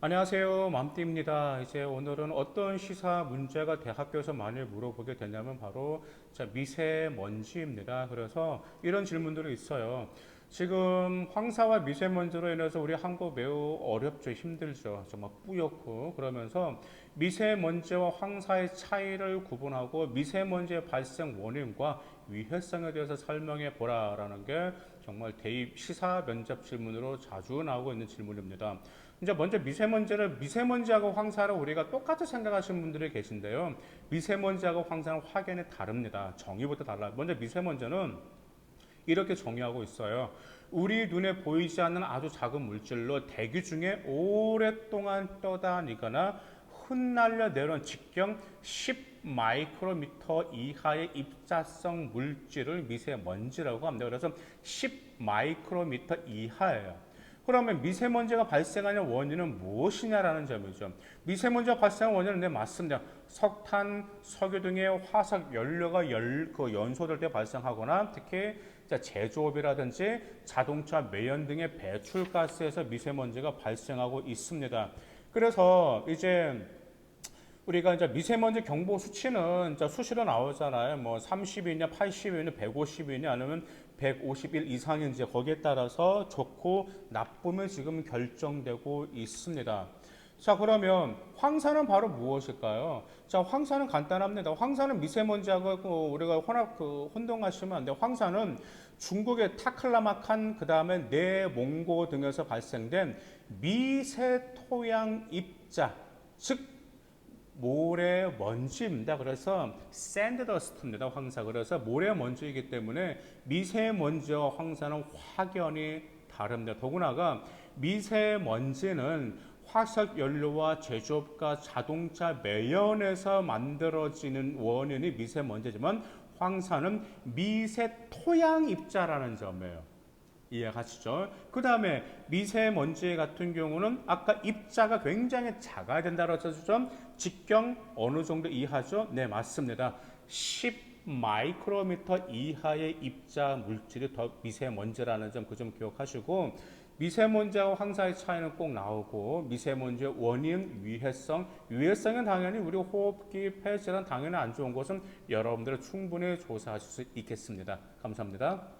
안녕하세요. 맘띠입니다. 이제 오늘은 어떤 시사 문제가 대학교에서 많이 물어보게 되냐면 바로 자, 미세먼지입니다. 그래서 이런 질문들이 있어요. 지금 황사와 미세먼지로 인해서 우리 한국 매우 어렵죠. 힘들죠. 정말 뿌옇고 그러면서 미세먼지와 황사의 차이를 구분하고 미세먼지의 발생 원인과 위해성에 대해서 설명해 보라라는 게 정말 대입 시사 면접 질문으로 자주 나오고 있는 질문입니다. 이제 먼저 미세먼지를 미세먼지하고 황사를 우리가 똑같이 생각하시는 분들이 계신데요. 미세먼지하고 황사는 확연히 다릅니다. 정의부터 달라요. 먼저 미세먼지는 이렇게 정의하고 있어요. 우리 눈에 보이지 않는 아주 작은 물질로 대기 중에 오랫동안 떠다니거나 흩날려 내려온 직경 10 마이크로미터 이하의 입자성 물질을 미세먼지라고 합니다. 그래서 10 마이크로미터 이하예요. 그러면 미세먼지가 발생하는 원인은 무엇이냐라는 점이죠. 미세먼지가 발생하는 원인은 네 맞습니다. 석탄, 석유 등의 화석 연료가 열, 그 연소될 때 발생하거나 특히 제조업이라든지 자동차 매연 등의 배출가스에서 미세먼지가 발생하고 있습니다. 그래서 이제 우리가 이제 미세먼지 경보 수치는 수시로 나오잖아요. 뭐 30이냐, 80이냐, 150이냐, 아니면 151 이상인지 거기에 따라서 좋고 나쁨이 지금 결정되고 있습니다. 자, 그러면 황사는 바로 무엇일까요? 자, 황사는 간단합니다. 황사는 미세먼지하고 그 우리가 혼합 그 혼동하시면 안 돼요. 황사는 중국의 타클라마칸 그 다음에 내몽고 등에서 발생된 미세 토양 입자 즉 모래 먼지입니다. 그래서 샌드 더스트입니다. 황사. 그래서 모래 먼지이기 때문에 미세먼지와 황사는 확연히 다릅니다. 더구나가 미세먼지는 화석 연료와 제조업과 자동차 매연에서 만들어지는 원인이 미세먼지지만 황사는 미세 토양 입자라는 점이에요. 이해가시죠? 그 다음에 미세먼지 같은 경우는 아까 입자가 굉장히 작아야 된다고 했죠? 직경 어느 정도 이하죠? 네, 맞습니다. 10 마이크로미터 이하의 입자 물질이 더 미세먼지라는 점 그점 기억하시고 미세먼지와 황사의 차이는 꼭 나오고 미세먼지의 원인, 위해성, 위해성은 당연히 우리 호흡기, 폐질환 당연히 안 좋은 것은 여러분들 충분히 조사하실 수 있겠습니다. 감사합니다.